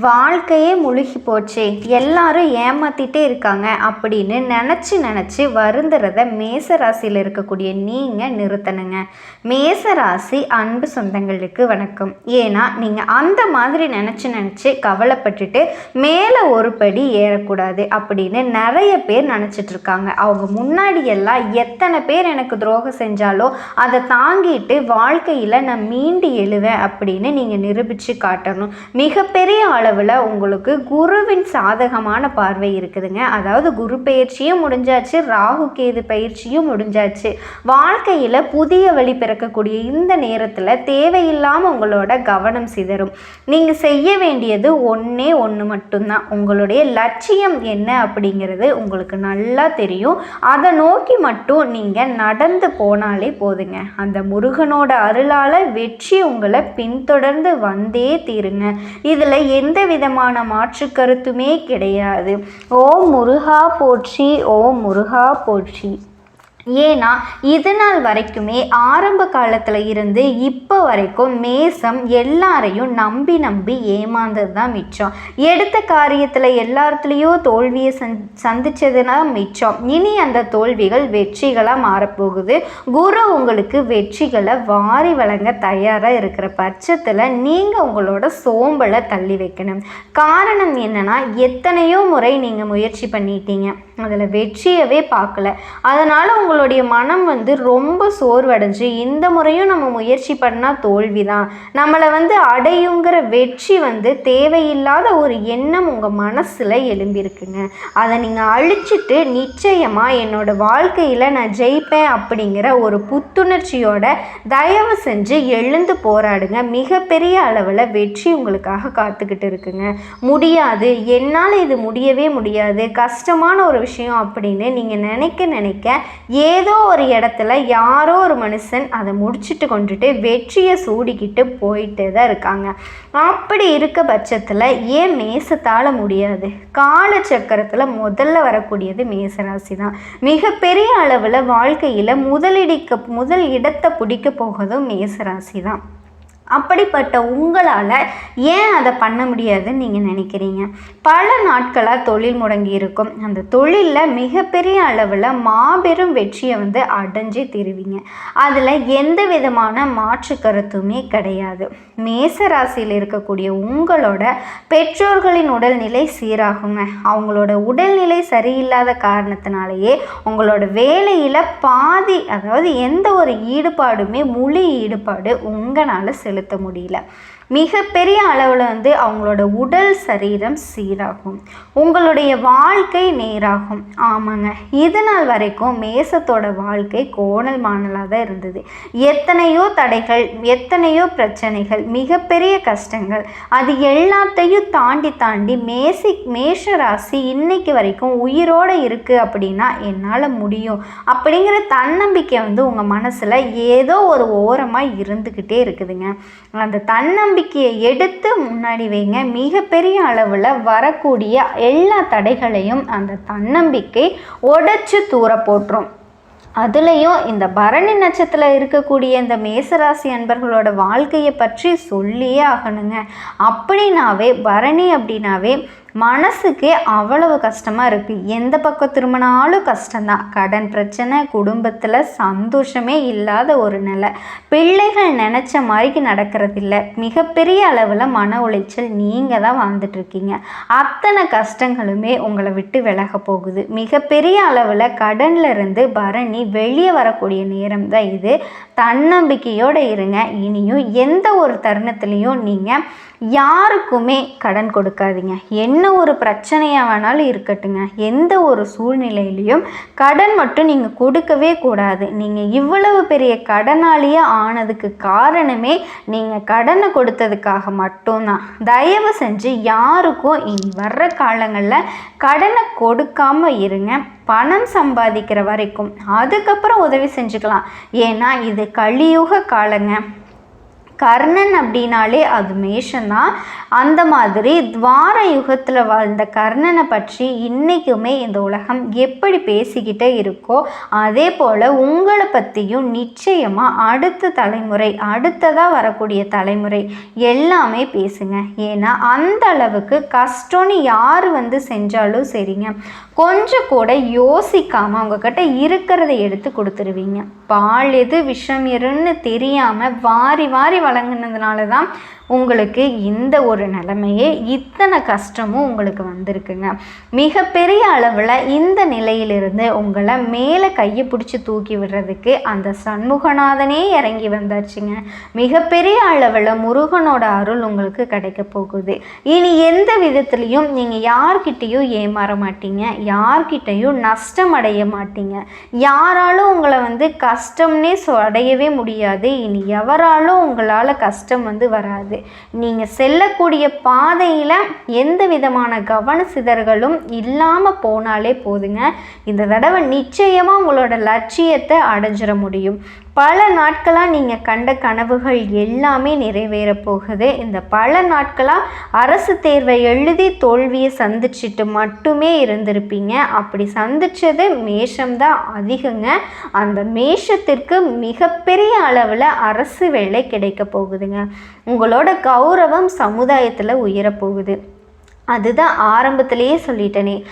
வாழ்க்கையே முழுகி போச்சே எல்லாரும் ஏமாத்திட்டே இருக்காங்க அப்படின்னு நினச்சி நினச்சி வருந்துறத மேசராசியில் இருக்கக்கூடிய நீங்கள் நிறுத்தணுங்க. மேசராசி அன்பு சொந்தங்களுக்கு வணக்கம். ஏன்னா நீங்கள் அந்த மாதிரி நினச்சி நினச்சி கவலைப்பட்டுட்டு மேலே ஒரு படி ஏறக்கூடாது அப்படின்னு நிறைய பேர் நினச்சிட்டு இருக்காங்க. அவங்க முன்னாடி எல்லாம் எத்தனை பேர் எனக்கு துரோகம் செஞ்சாலோ அதை தாங்கிட்டு வாழ்க்கையில் நான் மீண்டு எழுவேன் அப்படின்னு நீங்கள் நிரூபித்து காட்டணும். மிகப்பெரிய அளவில் உங்களுக்கு குருவின் சாதகமான பார்வை இருக்குதுங்க. அதாவது குரு பயிற்சியும் முடிஞ்சாச்சு ராகு கேது பயிற்சியும் முடிஞ்சாச்சு. வாழ்க்கையில் புதிய வழி பிறக்கக்கூடிய இந்த நேரத்தில் தேவையில்லாமல் உங்களோட கவனம் சிதறும். நீங்கள் செய்ய வேண்டியது ஒன்றே ஒன்று மட்டும்தான். உங்களுடைய லட்சியம் என்ன அப்படிங்கிறது உங்களுக்கு நல்லா தெரியும். அதை நோக்கி மட்டும் நீங்கள் நடந்து போனாலே போதுங்க. அந்த முருகனோட அருளால் வெற்றி உங்களை பின்தொடர்ந்து வந்தே தீருங்க. இதில் எந்த எந்த விதமான மாற்று கருத்துமே கிடையாது. ஓ முருகா போற்றி ஓ முருகா போற்றி. ஏன்னா இது நாள் வரைக்குமே ஆரம்ப காலத்தில் இருந்து இப்போ வரைக்கும் மேசம் எல்லாரையும் நம்பி நம்பி ஏமாந்தது தான் மிச்சம். எடுத்த காரியத்தில் எல்லாத்துலேயோ தோல்வியை சந் சந்திச்சதுனா மிச்சம். இனி அந்த தோல்விகள் வெற்றிகளாக மாறப்போகுது. குரு உங்களுக்கு வெற்றிகளை வாரி வழங்க தயாராக இருக்கிற பட்சத்தில் நீங்கள் உங்களோட சோம்பலை தள்ளி வைக்கணும். காரணம் என்னன்னா எத்தனையோ முறை நீங்கள் முயற்சி பண்ணிட்டீங்க. அதில் வெற்றியவே பார்க்கல. அதனால் உங்களுடைய மனம் வந்து ரொம்ப சோர்வடைஞ்சு இந்த முறையும் நம்ம முயற்சி பண்ணால் தோல்வி தான் நம்மளை வந்து அடையுங்கிற வெற்றி வந்து தேவையில்லாத ஒரு எண்ணம் உங்கள் மனசில் எழும்பியிருக்குங்க அதை நீங்கள் அழிச்சிட்டு நிச்சயமாக என்னோடய வாழ்க்கையில் நான் ஜெயிப்பேன் அப்படிங்கிற ஒரு புத்துணர்ச்சியோட தயவு செஞ்சு எழுந்து போராடுங்க. மிகப்பெரிய அளவில் வெற்றி உங்களுக்காக காத்துக்கிட்டு இருக்குங்க. முடியாது. என்னால் இது முடியவே முடியாது. கஷ்டமான ஒரு விஷயம் விஷயம் அப்படின்னு நீங்கள் நினைக்க நினைக்க ஏதோ ஒரு இடத்துல யாரோ ஒரு மனுஷன் அதை முடிச்சுட்டு கொண்டுட்டு வெற்றியை சூடிக்கிட்டு போயிட்டே தான் இருக்காங்க. அப்படி இருக்க பட்சத்தில் ஏன் மேசத்தால் முடியாது? கால சக்கரத்தில் முதல்ல வரக்கூடியது மேசராசி தான் மிகப்பெரிய அளவில் வாழ்க்கையில் முதலிடிக்க முதல் இடத்தை பிடிக்க போகிறதும் மேசராசி தான் அப்படிப்பட்ட உங்களால் ஏன் அதை பண்ண முடியாதுன்னு நீங்கள் நினைக்கிறீங்க? பல நாட்களாக தொழில் முடங்கி இருக்கும். அந்த தொழிலில் மிகப்பெரிய அளவில் மாபெரும் வெற்றியை வந்து அடைஞ்சே தருவீங்க. அதில் எந்த விதமான மாற்று கருத்துமே கிடையாது. மேச ராசியில் இருக்கக்கூடிய உங்களோட பெற்றோர்களின் உடல்நிலை சீராகுங்க. அவங்களோட உடல்நிலை சரியில்லாத காரணத்தினாலேயே உங்களோட வேலையில் பாதி அதாவது எந்த ஒரு ஈடுபாடுமே முழு ஈடுபாடு உங்களால் செலுத்த முடியல. மிகப்பெரிய அளவில் வந்து அவங்களோட உடல் சரீரம் சீராகும். உங்களுடைய வாழ்க்கை நேராகும். ஆமாங்க. இது நாள் வரைக்கும் மேசத்தோட வாழ்க்கை கோணல் மாணலாக தான் இருந்தது. எத்தனையோ தடைகள் எத்தனையோ பிரச்சனைகள் மிகப்பெரிய கஷ்டங்கள் அது எல்லாத்தையும் தாண்டி தாண்டி மேசி மேஷ ராசி இன்னைக்கு வரைக்கும் உயிரோடு இருக்குது அப்படின்னா என்னால் முடியும். அப்படிங்கிற தன்னம்பிக்கை வந்து உங்கள் மனசில் ஏதோ ஒரு ஓரமாக இருந்துக்கிட்டே இருக்குதுங்க. அந்த தன்னம்பிக்கை நம்பிக்கையை எடுத்து முன்னாடி வைங்க. மிகப்பெரிய அளவில் வரக்கூடிய எல்லா தடைகளையும் அந்த தன்னம்பிக்கை உடைச்சு தூர போட்டுரும். அதுலேயும் இந்த பரணி நட்சத்திரத்தில் இருக்கக்கூடிய இந்த மேசராசி அன்பர்களோட வாழ்க்கையை பற்றி சொல்லியே ஆகணுங்க. அப்படின்னாவே பரணி அப்படின்னாவே மனசுக்கே அவ்வளவு கஷ்டமாக இருக்குது எந்த பக்கம் திரும்பினாலும் கஷ்டம்தான். கடன் பிரச்சனை குடும்பத்தில் சந்தோஷமே இல்லாத ஒரு நிலை. பிள்ளைகள் நினச்ச மாதிரிக்கு நடக்கிறதில்ல. மிகப்பெரிய அளவில் மன உளைச்சல் நீங்கள் தான் வாழ்ந்துட்டுருக்கீங்க. அத்தனை கஷ்டங்களுமே உங்களை விட்டு விலக போகுது. மிகப்பெரிய அளவில் கடன்ல இருந்து பரணி வெளியே வரக்கூடிய நேரம் தான் இது. தன்னம்பிக்கையோடு இருங்க. இனியும் எந்த ஒரு தருணத்துலேயும் நீங்கள் யாருக்குமே கடன் கொடுக்காதீங்க. என்ன ஒரு பிரச்சனையாக வேணாலும் இருக்கட்டுங்க. எந்த ஒரு சூழ்நிலையிலையும் கடன் மட்டும் நீங்கள் கொடுக்கவே கூடாது. நீங்கள் இவ்வளவு பெரிய கடனாளியாக ஆனதுக்கு காரணமே நீங்கள் கடனை கொடுத்ததுக்காக மட்டும்தான். தயவு செஞ்சு யாருக்கும் இனி வர்ற காலங்களில் கடனை கொடுக்காம இருங்க. பணம் சம்பாதிக்கிற வரைக்கும். அதுக்கப்புறம் உதவி செஞ்சுக்கலாம். ஏன்னா இது கலியுக காலங்க. கர்ணன் அப்படின்னாலே அது மேஷம்தான். அந்த மாதிரி துவார யுகத்தில் வாழ்ந்த கர்ணனை பற்றி இன்றைக்குமே இந்த உலகம் எப்படி பேசிக்கிட்டே இருக்கோ அதே போல் உங்களை பற்றியும் நிச்சயமாக அடுத்த தலைமுறை அடுத்ததாக வரக்கூடிய தலைமுறை எல்லாமே பேசுங்க. ஏன்னா அந்த அளவுக்கு கஷ்டம்னு யார் வந்து செஞ்சாலும் சரிங்க. கொஞ்சம் கூட யோசிக்காமல் அவங்கக்கிட்ட இருக்கிறத எடுத்து கொடுத்துருவீங்க. பால் எது விஷம் எருன்னு தெரியாமல் வாரி வாரி வழங்கினதுனால தான் உங்களுக்கு இந்த ஒரு நிலைமையே இத்தனை கஷ்டமும் உங்களுக்கு வந்திருக்குங்க. மிகப்பெரிய அளவில் இந்த நிலையிலிருந்து உங்களை மேலே கையை பிடிச்சி தூக்கி விடுறதுக்கு அந்த சண்முகநாதனே இறங்கி வந்தாச்சுங்க. மிகப்பெரிய அளவில் முருகனோட அருள் உங்களுக்கு கிடைக்க போகுது. இனி எந்த விதத்துலேயும் நீங்கள் யார்கிட்டேயும் ஏமாற மாட்டீங்க. யார்கிட்டையும் நஷ்டம் அடைய மாட்டீங்க. யாராலும் உங்களை வந்து கஷ்டம்னே சொ அடையவே முடியாது. இனி எவராலும் உங்களால் கஷ்டம் வந்து வராது. நீங்கள் செல்லக்கூடிய பாதையில் எந்த விதமான கவன சிதறல்களும் இல்லாமல் போனாலே போதுங்க. இந்த தடவை நிச்சயமாக உங்களோட லட்சியத்தை அடைஞ்சிட முடியும். பல நாட்களாக நீங்கள் கண்ட கனவுகள் எல்லாமே நிறைவேற போகுது. இந்த பல நாட்களாக அரசு தேர்வை எழுதி தோல்வியை சந்திச்சுட்டு மட்டுமே இருந்திருப்பீங்க. அப்படி சந்திச்சது மேஷம்தான் அதிகங்க. அந்த மேஷத்திற்கு மிகப்பெரிய அளவில் அரசு வேலை கிடைக்க போகுதுங்க. உங்களோட கௌரவம் சமுதாயத்தில் உயரப்போகுது அதுதான் ஆரம்பத்திலேயே சொல்லிட்டேனே.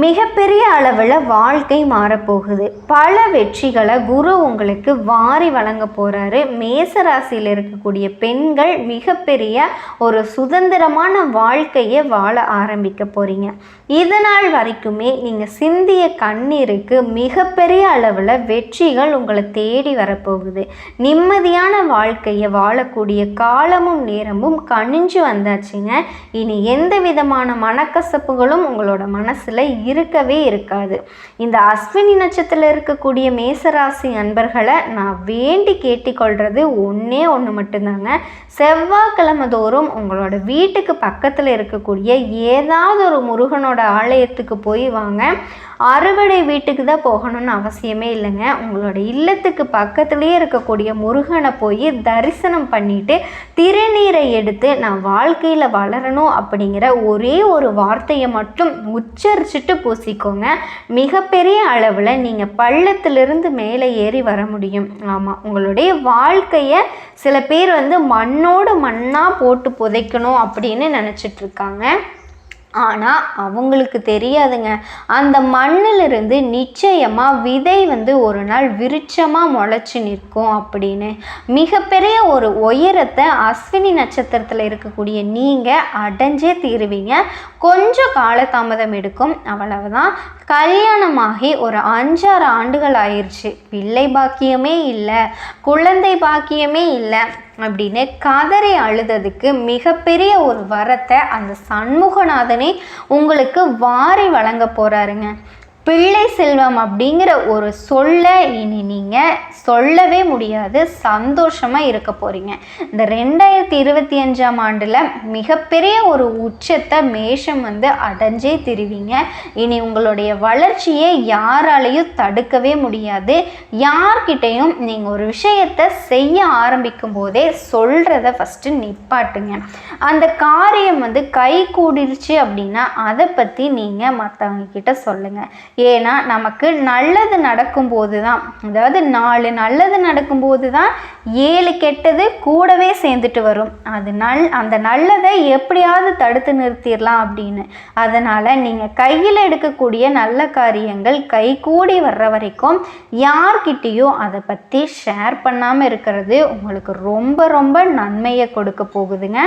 மிகப்பெரிய அளவில் வாழ்க்கை மாறப்போகுது. பல வெற்றிகளை குரு உங்களுக்கு வாரி வழங்க போகிறாரு மேசராசியில் இருக்கக்கூடிய பெண்கள் மிகப்பெரிய ஒரு சுதந்திரமான வாழ்க்கையை வாழ ஆரம்பிக்க போகிறீங்க இதனால் வரைக்குமே நீங்கள் சிந்திய கண்ணீருக்கு மிகப்பெரிய அளவில் வெற்றிகள் உங்களை தேடி வரப்போகுது. நிம்மதியான வாழ்க்கையை வாழக்கூடிய காலமும் நேரமும் கணிஞ்சு வந்தாச்சுங்க. இனி எந்த விதமான மனக்கசப்புகளும் உங்களோட மனசில் இருக்கவே இருக்காது. இந்த அஸ்வினி நட்சத்திரத்தில் இருக்கக்கூடிய மேசராசி அன்பர்களை நான் வேண்டி கேட்டிக்கொள்கிறது ஒன்றே ஒன்று மட்டும்தாங்க. செவ்வாய்க்கிழமை தோறும் உங்களோட வீட்டுக்கு பக்கத்தில் இருக்கக்கூடிய ஏதாவது ஒரு முருகனோட ஆலயத்துக்கு போய் வாங்க. அறுவடை வீட்டுக்கு தான் போகணும்னு அவசியமே இல்லைங்க. உங்களோட இல்லத்துக்கு பக்கத்துலேயே இருக்கக்கூடிய முருகனை போய் தரிசனம் பண்ணிட்டு திருநீரை எடுத்து நான் வாழ்க்கையில் வளரணும் அப்படிங்கிற ஒரே ஒரு வார்த்தையை மட்டும் உச்சரிச்சுட்டு பூசிக்கோங்க. மிகப்பெரிய அளவில் நீங்கள் பள்ளத்திலிருந்து மேலே ஏறி வர முடியும். ஆமாம் உங்களுடைய வாழ்க்கையை சில பேர் வந்து மண்ணோடு மண்ணாக போட்டு புதைக்கணும் அப்படின்னு நினச்சிட்ருக்காங்க ஆனால் அவங்களுக்கு தெரியாதுங்க. அந்த மண்ணிலிருந்து நிச்சயமாக விதை வந்து ஒரு நாள் விருட்சமாக முளைச்சி நிற்கும் அப்படின்னு. மிகப்பெரிய ஒரு உயரத்தை அஸ்வினி நட்சத்திரத்தில் இருக்கக்கூடிய நீங்கள் அடைஞ்சே தீருவீங்க. கொஞ்சம் காலதாமதம் எடுக்கும். அவ்வளவுதான். கல்யாணமாகி ஒரு அஞ்சாறு ஆண்டுகள் ஆயிடுச்சு பிள்ளை பாக்கியமே இல்லை. குழந்தை பாக்கியமே இல்லை. அப்படின்னு கதறி அழுததுக்கு மிகப்பெரிய ஒரு வரத்தை அந்த சண்முகநாதனே உங்களுக்கு வாரி வழங்க போகிறாருங்க பிள்ளை செல்வம் அப்படிங்கிற ஒரு சொல்ல இனி நீங்கள் சொல்லவே முடியாது. சந்தோஷமாக இருக்க போகிறீங்க இந்த ரெண்டாயிரத்தி இருபத்தி அஞ்சாம் ஆண்டில் மிகப்பெரிய ஒரு உச்சத்தை மேஷம் வந்து அடைஞ்சே திருவீங்க. இனி உங்களுடைய வளர்ச்சியை யாராலையும் தடுக்கவே முடியாது. யார்கிட்டையும் நீங்கள் ஒரு விஷயத்தை செய்ய ஆரம்பிக்கும் போதே சொல்கிறத ஃபஸ்ட்டு நிப்பாட்டுங்க. அந்த காரியம் வந்து கை கூடிருச்சு அப்படின்னா அதை பற்றி நீங்கள் மற்றவங்க கிட்ட சொல்லுங்கள் ஏன்னா நமக்கு நல்லது நடக்கும்போது தான் அதாவது நாலு நல்லது நடக்கும்போது தான் ஏழு கெட்டது கூடவே சேர்ந்துட்டு வரும். அது நல் அந்த நல்லதை எப்படியாவது தடுத்து நிறுத்திடலாம் அப்படின்னு. அதனால் நீங்கள் கையில் எடுக்கக்கூடிய நல்ல காரியங்கள் கை கூடி வர்ற வரைக்கும் யார்கிட்டேயும் அதை பற்றி ஷேர் பண்ணாமல் இருக்கிறது உங்களுக்கு ரொம்ப ரொம்ப நன்மையை கொடுக்க போகுதுங்க.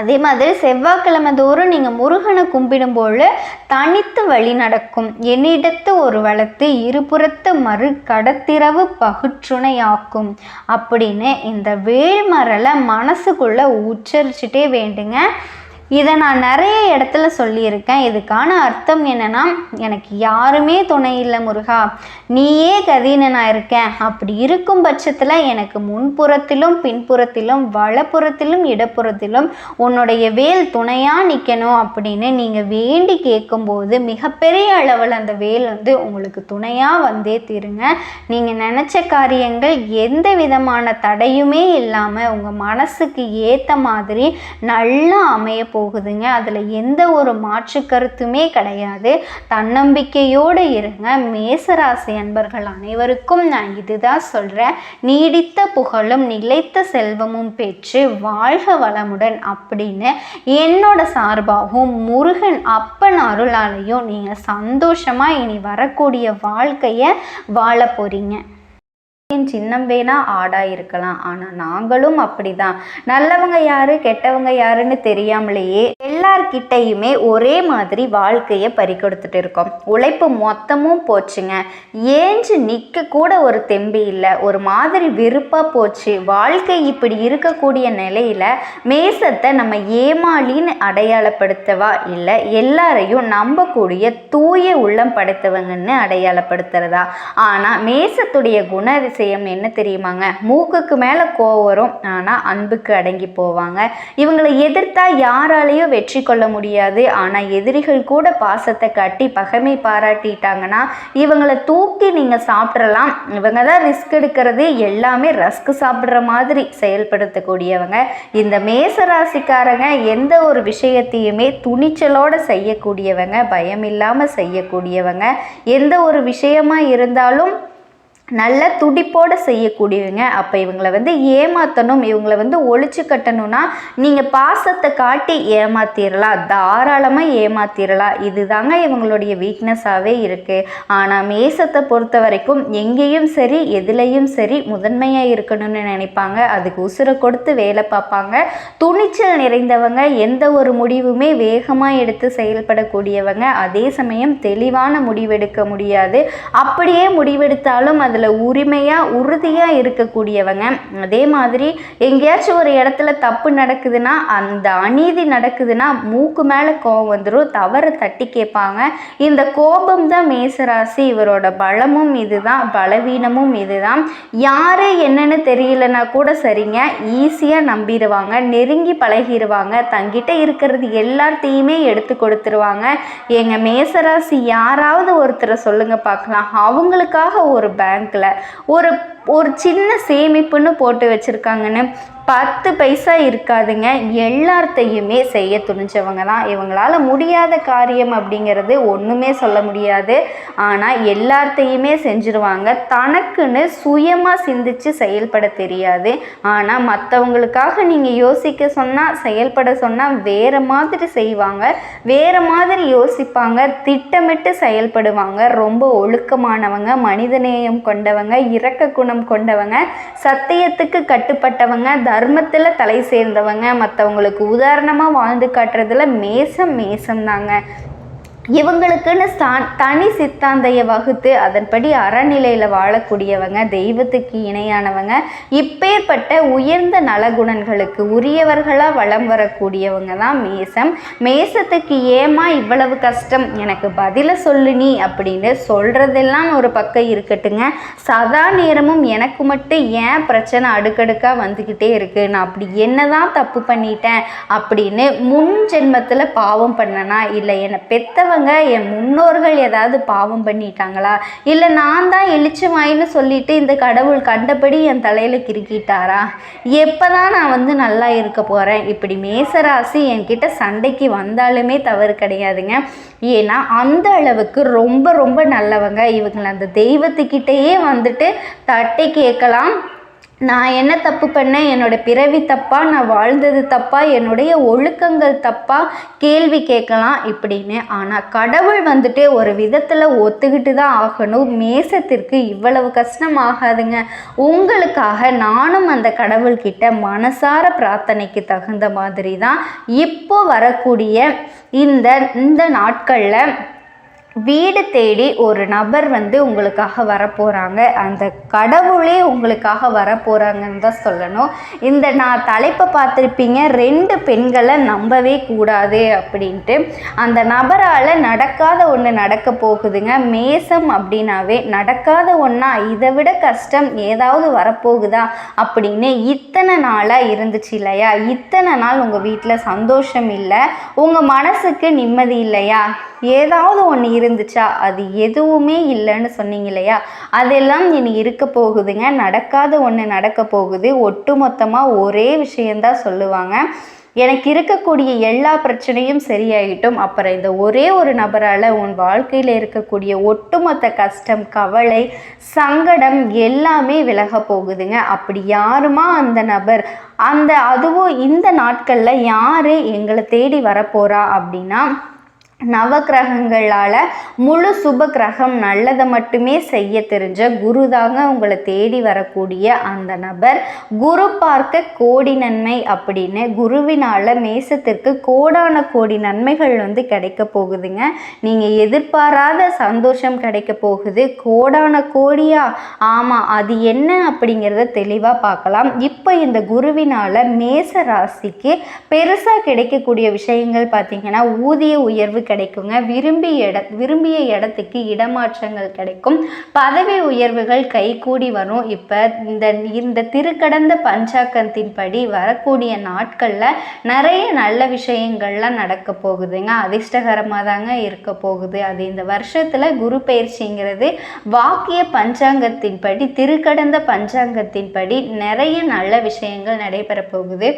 அதே மாதிரி செவ்வாய்க்கிழமை தோறும் நீங்கள் முருகனை கும்பிடும்போது தனித்து வழி நடக்கும். என்னிடத்து ஒரு வளர்த்து இருபுறத்து மறு கடத்திரவு பகுற்றுணையாக்கும். அப்படின்னு இந்த வேள்மரலை மனசுக்குள்ளே உச்சரிச்சுட்டே வேண்டுங்க. இதை நான் நிறைய இடத்துல சொல்லியிருக்கேன். இதுக்கான அர்த்தம் என்னென்னா எனக்கு யாருமே துணை இல்லை முருகா. நீயே கதின்னு நான் இருக்கேன். அப்படி இருக்கும் பட்சத்தில் எனக்கு முன்புறத்திலும் பின்புறத்திலும் வலப்புறத்திலும் இடப்புறத்திலும் உன்னுடைய வேல் துணையாக நிற்கணும் அப்படின்னு நீங்கள் வேண்டி கேட்கும்போது மிகப்பெரிய அளவில் அந்த வேல் வந்து உங்களுக்கு துணையாக வந்தே தீருங்க. நீங்கள் நினச்ச காரியங்கள் எந்த விதமான தடையுமே இல்லாமல் உங்கள் மனசுக்கு ஏற்ற மாதிரி நல்லா அமைய போகுதுங்க. அதில் எந்த ஒரு மாற்று கருத்துமே கிடையாது. தன்னம்பிக்கையோடு இருங்க. மேசராசி அன்பர்கள் அனைவருக்கும் நான் இதுதான் சொல்கிறேன் நீடித்த புகழும் நிலைத்த செல்வமும் பெற்று வாழ்க வளமுடன் அப்படின்னு என்னோட சார்பாகவும் முருகன் அப்பன் அருளாலையும் நீங்கள் சந்தோஷமாக இனி வரக்கூடிய வாழ்க்கையை வாழ போகிறீங்க சின்னம் வேணா ஆடா இருக்கலாம் ஆனால் நாங்களும் அப்படிதான். நல்லவங்க யாரு கெட்டவங்க யாருன்னு தெரியாமலேயே எல்லார்கிட்டையுமே ஒரே மாதிரி வாழ்க்கையை பறிக்கொடுத்துட்டு இருக்கோம். உழைப்பு மொத்தமும் போச்சுங்க. ஏஞ்சு நிற்க கூட ஒரு தெம்பு இல்லை. ஒரு மாதிரி வெறுப்பாக போச்சு. வாழ்க்கை இப்படி இருக்கக்கூடிய நிலையில மேசத்தை நம்ம ஏமாளின்னு அடையாளப்படுத்தவா இல்லை எல்லாரையும் நம்பக்கூடிய தூய உள்ளம் படைத்தவங்கன்னு அடையாளப்படுத்துறதா? ஆனால் மேசத்துடைய குண விஷயம் என்ன தெரியுமாங்க? மூக்குக்கு மேலே கோவம் வரும். ஆனால் அன்புக்கு அடங்கி போவாங்க. இவங்களை எதிர்த்தா யாராலையும் வெற்றி கொள்ள முடியாது. ஆனால் எதிரிகள் கூட பாசத்தை காட்டி பகைமை பாராட்டிட்டாங்கன்னா இவங்களை தூக்கி நீங்கள் சாப்பிட்றலாம் இவங்க தான் ரிஸ்க் எடுக்கிறது. எல்லாமே ரஸ்க் சாப்பிட்ற மாதிரி செயல்படுத்தக்கூடியவங்க. இந்த மேச ராசிக்காரங்க எந்த ஒரு விஷயத்தையுமே துணிச்சலோடு செய்யக்கூடியவங்க பயம் இல்லாமல் செய்யக்கூடியவங்க. எந்த ஒரு விஷயமா இருந்தாலும் நல்ல துடிப்போடு செய்யக்கூடியவங்க. அப்போ இவங்களை வந்து ஏமாற்றணும் இவங்களை வந்து ஒழிச்சு கட்டணும்னா நீங்கள் பாசத்தை காட்டி ஏமாத்திரலாம் தாராளமாக ஏமாத்திரலாம் இதுதாங்க இவங்களுடைய வீக்னஸாகவே இருக்குது ஆனால் மேசத்தை பொறுத்த வரைக்கும் எங்கேயும் சரி எதுலேயும் சரி முதன்மையாக இருக்கணும்னு நினைப்பாங்க. அதுக்கு உசுரை கொடுத்து வேலை பார்ப்பாங்க. துணிச்சல் நிறைந்தவங்க எந்த ஒரு முடிவுமே வேகமாக எடுத்து செயல்படக்கூடியவங்க. அதே சமயம் தெளிவான முடிவெடுக்க முடியாது. அப்படியே முடிவெடுத்தாலும் அதில் அதில் உரிமையாக உறுதியாக இருக்கக்கூடியவங்க. அதே மாதிரி எங்கேயாச்சும் ஒரு இடத்துல தப்பு நடக்குதுன்னா அந்த அநீதி நடக்குதுன்னா மூக்கு மேலே கோபம் வந்துடும் தவறை தட்டி கேட்பாங்க. இந்த கோபம் தான் மேசராசி. இவரோட பலமும் இதுதான் பலவீனமும் இதுதான். யார் என்னன்னு தெரியலனா கூட சரிங்க ஈஸியாக நம்பிடுவாங்க நெருங்கி பழகிடுவாங்க. தங்கிட்ட இருக்கிறது எல்லாத்தையுமே எடுத்து கொடுத்துருவாங்க. எங்கள் மேசராசி யாராவது ஒருத்தரை சொல்லுங்க பார்க்கலாம். அவங்களுக்காக ஒரு பேங்க் பேங்க்கில் ஒரு ஒரு சின்ன சேமிப்புன்னு போட்டு வச்சுருக்காங்கன்னு. பத்து பைசா இருக்காதுங்க. எல்லாத்தையுமே செய்ய துணிஞ்சவங்க தான் இவங்களால முடியாத காரியம் அப்படிங்கிறது ஒன்றுமே சொல்ல முடியாது. ஆனால் எல்லாத்தையுமே செஞ்சுருவாங்க. தனக்குன்னு சுயமாக சிந்திச்சு செயல்பட தெரியாது. ஆனால் மற்றவங்களுக்காக நீங்கள் யோசிக்க சொன்னால் செயல்பட சொன்னால் வேறு மாதிரி செய்வாங்க. வேறு மாதிரி யோசிப்பாங்க. திட்டமிட்டு செயல்படுவாங்க. ரொம்ப ஒழுக்கமானவங்க மனிதநேயம் கொண்டவங்க இறக்க குணம் கொண்டவங்க சத்தியத்துக்கு கட்டுப்பட்டவங்க தர்மத்தில் தலை சேர்ந்தவங்க மற்றவங்களுக்கு உதாரணமாக வாழ்ந்து காட்டுறதுல மேசம் மேசம் தாங்க இவங்களுக்குன்னு தான் தனி சித்தாந்தையை வகுத்து அதன்படி அறநிலையில் வாழக்கூடியவங்க தெய்வத்துக்கு இணையானவங்க இப்பேற்பட்ட உயர்ந்த நலகுணங்களுக்கு உரியவர்களாக வளம் வரக்கூடியவங்க தான் மேசம். மேசத்துக்கு ஏமா இவ்வளவு கஷ்டம்? எனக்கு பதிலை சொல்லு நீ அப்படின்னு சொல்கிறதெல்லாம் ஒரு பக்கம் இருக்கட்டுங்க. சதா நேரமும் எனக்கு மட்டும் ஏன் பிரச்சனை அடுக்கடுக்காக வந்துக்கிட்டே இருக்குது நான் அப்படி என்ன தான் தப்பு பண்ணிட்டேன்? அப்படின்னு முன் ஜென்மத்தில் பாவம் பண்ணனா இல்லை என்னை பெத்தவங்க சொல்லுவாங்க என் முன்னோர்கள் ஏதாவது பாவம் பண்ணிட்டாங்களா? இல்லை நான் தான் வாயின்னு சொல்லிட்டு இந்த கடவுள் கண்டபடி என் தலையில் கிறுக்கிட்டாரா? எப்போ தான் நான் வந்து நல்லா இருக்க போகிறேன் இப்படி மேசராசி என்கிட்ட சண்டைக்கு வந்தாலுமே தவறு கிடையாதுங்க. ஏன்னா அந்த அளவுக்கு ரொம்ப ரொம்ப நல்லவங்க. இவங்களை அந்த தெய்வத்துக்கிட்டேயே வந்துட்டு தட்டி கேட்கலாம் நான் என்ன தப்பு பண்ணேன்? என்னோட பிறவி தப்பா? நான் வாழ்ந்தது தப்பா? என்னுடைய ஒழுக்கங்கள் தப்பா? கேள்வி கேட்கலாம் இப்படின்னு. ஆனால் கடவுள் வந்துட்டு ஒரு விதத்தில் ஒத்துக்கிட்டு தான் ஆகணும். மேசத்திற்கு இவ்வளவு கஷ்டம் ஆகாதுங்க உங்களுக்காக நானும் அந்த கடவுள்கிட்ட மனசார பிரார்த்தனைக்கு தகுந்த மாதிரி தான் இப்போ வரக்கூடிய இந்த இந்த நாட்களில் வீடு தேடி ஒரு நபர் வந்து உங்களுக்காக வரப்போகிறாங்க அந்த கடவுளே உங்களுக்காக வரப்போகிறாங்கன்னு தான் சொல்லணும். இந்த நான் தலைப்பை பார்த்துருப்பீங்க ரெண்டு பெண்களை நம்பவே கூடாது அப்படின்ட்டு. அந்த நபரால் நடக்காத ஒன்று நடக்க போகுதுங்க. மேசம் அப்படின்னாவே நடக்காத ஒன்றா இதை விட கஷ்டம் ஏதாவது வரப்போகுதா அப்படின்னு இத்தனை நாளாக இருந்துச்சு இல்லையா? இத்தனை நாள் உங்கள் வீட்டில் சந்தோஷம் இல்லை. உங்கள் மனசுக்கு நிம்மதி இல்லையா? ஏதாவது ஒன்று இருந்துச்சா? அது எதுவுமே இல்லைன்னு சொன்னீங்க இல்லையா? அதெல்லாம் இனி இருக்க போகுதுங்க. நடக்காத ஒன்று நடக்க போகுது. ஒட்டுமொத்தமாக ஒரே விஷயந்தான் சொல்லுவாங்க. எனக்கு இருக்கக்கூடிய எல்லா பிரச்சனையும் சரியாயிட்டும். அப்புறம் இந்த ஒரே ஒரு நபரால் உன் வாழ்க்கையில் இருக்கக்கூடிய ஒட்டுமொத்த கஷ்டம் கவலை சங்கடம் எல்லாமே விலக போகுதுங்க. அப்படி யாருமா அந்த நபர்? அந்த அதுவும் இந்த நாட்களில் யார் எங்களை தேடி வரப்போகிறா அப்படின்னா நவக்கிரகங்களால் முழு சுப கிரகம் நல்லதை மட்டுமே செய்ய தெரிஞ்ச குரு தாங்க உங்களை தேடி வரக்கூடிய அந்த நபர். குரு பார்க்க கோடி நன்மை அப்படின்னு குருவினால் மேசத்திற்கு கோடான கோடி நன்மைகள் வந்து கிடைக்க போகுதுங்க. நீங்கள் எதிர்பாராத சந்தோஷம் கிடைக்க போகுது. கோடான கோடியா? ஆமாம் அது என்ன அப்படிங்கிறத தெளிவாக பார்க்கலாம். இப்போ இந்த குருவினால் மேச ராசிக்கு பெருசாக கிடைக்கக்கூடிய விஷயங்கள் பார்த்தீங்கன்னா ஊதிய உயர்வு கிடைக்குங்க. விரும்பிய இட விரும்பிய இடத்துக்கு இடமாற்றங்கள் கிடைக்கும். பதவி உயர்வுகள் கைகூடி வரும். இப்போ இந்த இந்த திருக்கடந்த பஞ்சாக்கத்தின் படி வரக்கூடிய நாட்களில் நிறைய நல்ல விஷயங்கள்லாம் நடக்க போகுதுங்க. அதிர்ஷ்டகரமாக தாங்க இருக்க போகுது. அது இந்த வருஷத்தில் குரு பயிற்சிங்கிறது வாக்கிய பஞ்சாங்கத்தின் படி திருக்கடந்த பஞ்சாங்கத்தின் படி நிறைய நல்ல விஷயங்கள் நடைபெற போகுது.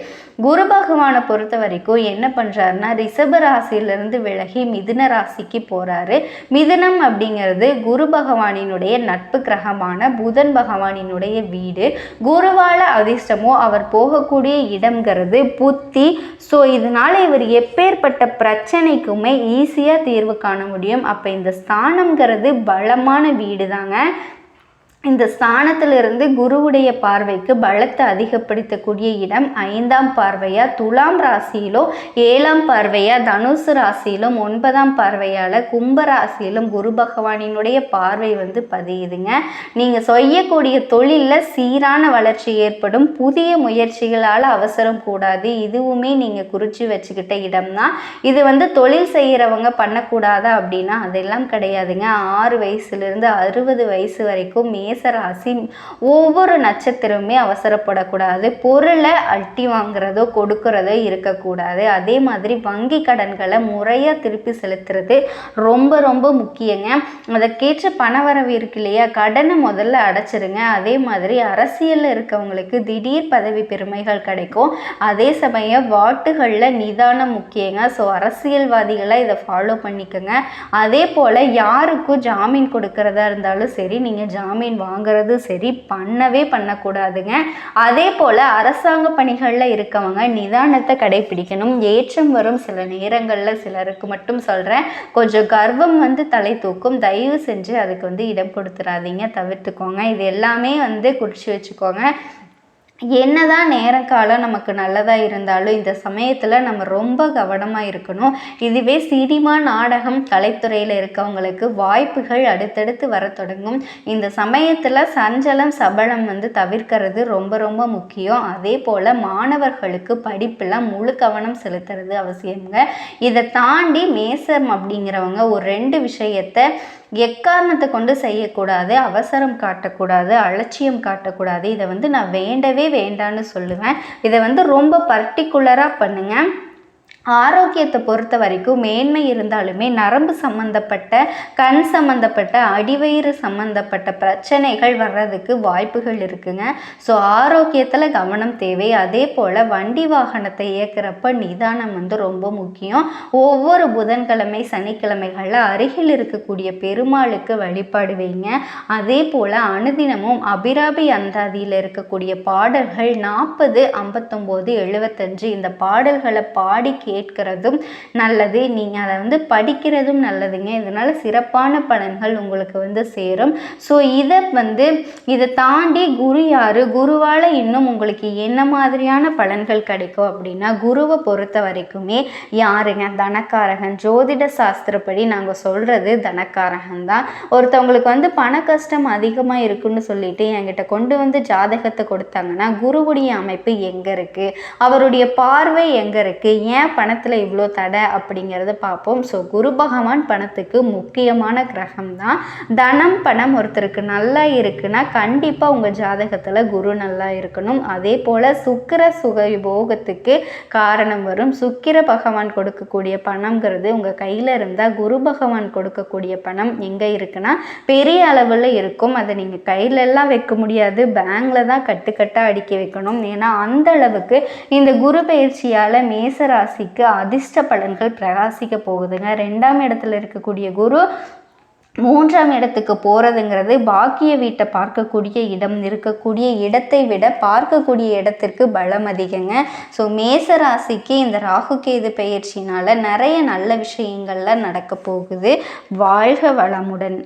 குரு பகவானை பொறுத்த வரைக்கும் என்ன பண்ணுறாருன்னா ரிஷப ராசியிலிருந்து விலகி மிதுன ராசிக்கு போகிறாரு மிதுனம் அப்படிங்கிறது குரு பகவானினுடைய நட்பு கிரகமான புதன் பகவானினுடைய வீடு. குருவால அதிர்ஷ்டமோ அவர் போகக்கூடிய இடம்ங்கிறது புத்தி. ஸோ இதனால் இவர் எப்பேற்பட்ட பிரச்சனைக்குமே ஈஸியாக தீர்வு காண முடியும். அப்போ இந்த ஸ்தானம்ங்கிறது பலமான வீடு தாங்க இந்த ஸ்தானத்திலிருந்து குருவுடைய பார்வைக்கு பலத்தை அதிகப்படுத்தக்கூடிய இடம் ஐந்தாம் பார்வையா துலாம் ராசியிலோ ஏழாம் பார்வையா தனுசு ராசியிலும் ஒன்பதாம் பார்வையால் கும்ப ராசியிலும் குரு பகவானினுடைய பார்வை வந்து பதியுதுங்க. நீங்கள் செய்யக்கூடிய தொழிலில் சீரான வளர்ச்சி ஏற்படும். புதிய முயற்சிகளால் அவசரம் கூடாது. இதுவுமே நீங்கள் குறித்து வச்சுக்கிட்ட இடம் தான் இது வந்து தொழில் செய்கிறவங்க பண்ணக்கூடாதா அப்படின்னா அதெல்லாம் கிடையாதுங்க. ஆறு வயசுலேருந்து அறுபது வயசு வரைக்கும் மே மேசராசி ஒவ்வொரு நட்சத்திரமே அவசரப்படக்கூடாது. பொருளை அட்டி வாங்குறதோ கொடுக்கறதோ இருக்கக்கூடாது. அதே மாதிரி வங்கி கடன்களை முறையாக திருப்பி செலுத்துறது ரொம்ப ரொம்ப முக்கியங்க. அதற்கேற்ற பணவரவு இருக்கு இல்லையா? கடனை முதல்ல அடைச்சிருங்க. அதே மாதிரி அரசியலில் இருக்கவங்களுக்கு திடீர் பதவி பெருமைகள் கிடைக்கும். அதே சமயம் வாட்டுகளில் நிதானம் முக்கியங்க. ஸோ அரசியல்வாதிகளை இதை ஃபாலோ பண்ணிக்கோங்க. அதே போல் யாருக்கும் ஜாமீன் கொடுக்கறதா இருந்தாலும் சரி நீங்கள் ஜாமீன் வாங்குறது சரி பண்ணவே பண்ணக்கூடாதுங்க. அதே போல் அரசாங்க பணிகளில் இருக்கவங்க நிதானத்தை கடைபிடிக்கணும். ஏற்றம் வரும் சில நேரங்களில் சிலருக்கு மட்டும் சொல்கிறேன் கொஞ்சம் கர்வம் வந்து தலை தூக்கும். தயவு செஞ்சு அதுக்கு வந்து இடம் கொடுத்துடாதீங்க தவிர்த்துக்கோங்க. இது எல்லாமே வந்து குறித்து வச்சுக்கோங்க. என்னதான் நேர காலம் நமக்கு நல்லதாக இருந்தாலும் இந்த சமயத்தில் நம்ம ரொம்ப கவனமாக இருக்கணும். இதுவே சினிமா நாடகம் கலைத்துறையில் இருக்கவங்களுக்கு வாய்ப்புகள் அடுத்தடுத்து வர தொடங்கும். இந்த சமயத்தில் சஞ்சலம் சபலம் வந்து தவிர்க்கிறது ரொம்ப ரொம்ப முக்கியம். அதே போல் மாணவர்களுக்கு படிப்பில் முழு கவனம் செலுத்துறது அவசியம்ங்க. இதை தாண்டி மேசம் அப்படிங்கிறவங்க ஒரு ரெண்டு விஷயத்தை எக்காரணத்தை கொண்டு செய்யக்கூடாது அவசரம் காட்டக்கூடாது அலட்சியம் காட்டக்கூடாது இதை வந்து நான் வேண்டவே வேண்டான்னு சொல்லுவேன். இதை வந்து ரொம்ப பர்டிகுலராக பண்ணுங்கள் ஆரோக்கியத்தை பொறுத்த வரைக்கும் மேன்மை இருந்தாலுமே நரம்பு சம்மந்தப்பட்ட கண் சம்மந்தப்பட்ட அடிவயிறு சம்மந்தப்பட்ட பிரச்சனைகள் வர்றதுக்கு வாய்ப்புகள் இருக்குங்க. ஸோ ஆரோக்கியத்தில் கவனம் தேவை. அதே போல் வண்டி வாகனத்தை இயக்கிறப்ப நிதானம் வந்து ரொம்ப முக்கியம். ஒவ்வொரு புதன்கிழமை சனிக்கிழமைகளில் அருகில் இருக்கக்கூடிய பெருமாளுக்கு வழிபாடு வைங்க. அதே போல் அனுதினமும் அபிராபி அந்தாதியில் இருக்கக்கூடிய பாடல்கள் நாற்பது ஐம்பத்தொம்போது எழுபத்தஞ்சு இந்த பாடல்களை பாடி கேட்கறதும் நல்லது. நீங்கள் அதை வந்து படிக்கிறதும் நல்லதுங்க. இதனால் சிறப்பான பலன்கள் உங்களுக்கு வந்து சேரும். ஸோ இதை வந்து இதை தாண்டி குரு யார்? குருவால் இன்னும் உங்களுக்கு என்ன மாதிரியான பலன்கள் கிடைக்கும் அப்படின்னா குருவை பொறுத்த வரைக்குமே யாருங்க? தனக்காரகன். ஜோதிட சாஸ்திரப்படி நாங்கள் சொல்கிறது தனக்காரகன் தான் ஒருத்தவங்களுக்கு வந்து பண கஷ்டம் அதிகமாக இருக்குன்னு சொல்லிட்டு என்கிட்ட கொண்டு வந்து ஜாதகத்தை கொடுத்தாங்கன்னா குருவுடைய அமைப்பு எங்கே இருக்குது அவருடைய பார்வை எங்கே இருக்குது ஏன் பணத்தில் இவ்வளோ தடை அப்படிங்கிறத பார்ப்போம் ஸோ குரு பகவான் பணத்துக்கு முக்கியமான கிரகம் தான் தனம் பணம் ஒருத்தருக்கு நல்லா இருக்குன்னா கண்டிப்பாக உங்கள் ஜாதகத்தில் குரு நல்லா இருக்கணும். அதே போல் சுக்கிர சுக போகத்துக்கு காரணம் வரும். சுக்கிர பகவான் கொடுக்கக்கூடிய பணங்கிறது உங்கள் கையில் இருந்தால் குரு பகவான் கொடுக்கக்கூடிய பணம் எங்கே இருக்குன்னா பெரிய அளவில் இருக்கும். அதை நீங்கள் கையிலெல்லாம் வைக்க முடியாது. பேங்கில் தான் கட்டுக்கட்டாக அடிக்க வைக்கணும். ஏன்னா அந்த அளவுக்கு இந்த குரு பயிற்சியால் மேச ராசிக்கு அதிர்ஷ்ட பலன்கள் பிரகாசிக்க போகுதுங்க. ரெண்டாம் இடத்துல இருக்கக்கூடிய குரு மூன்றாம் இடத்துக்கு போகிறதுங்கிறது பாக்கிய வீட்டை பார்க்கக்கூடிய இடம் இருக்கக்கூடிய இடத்தை விட பார்க்கக்கூடிய இடத்திற்கு பலம் அதிகங்க. ஸோ மேச ராசிக்கு இந்த ராகு கேது பயிற்சினால் நிறைய நல்ல விஷயங்கள்லாம் நடக்க போகுது. வாழ்க வளமுடன்.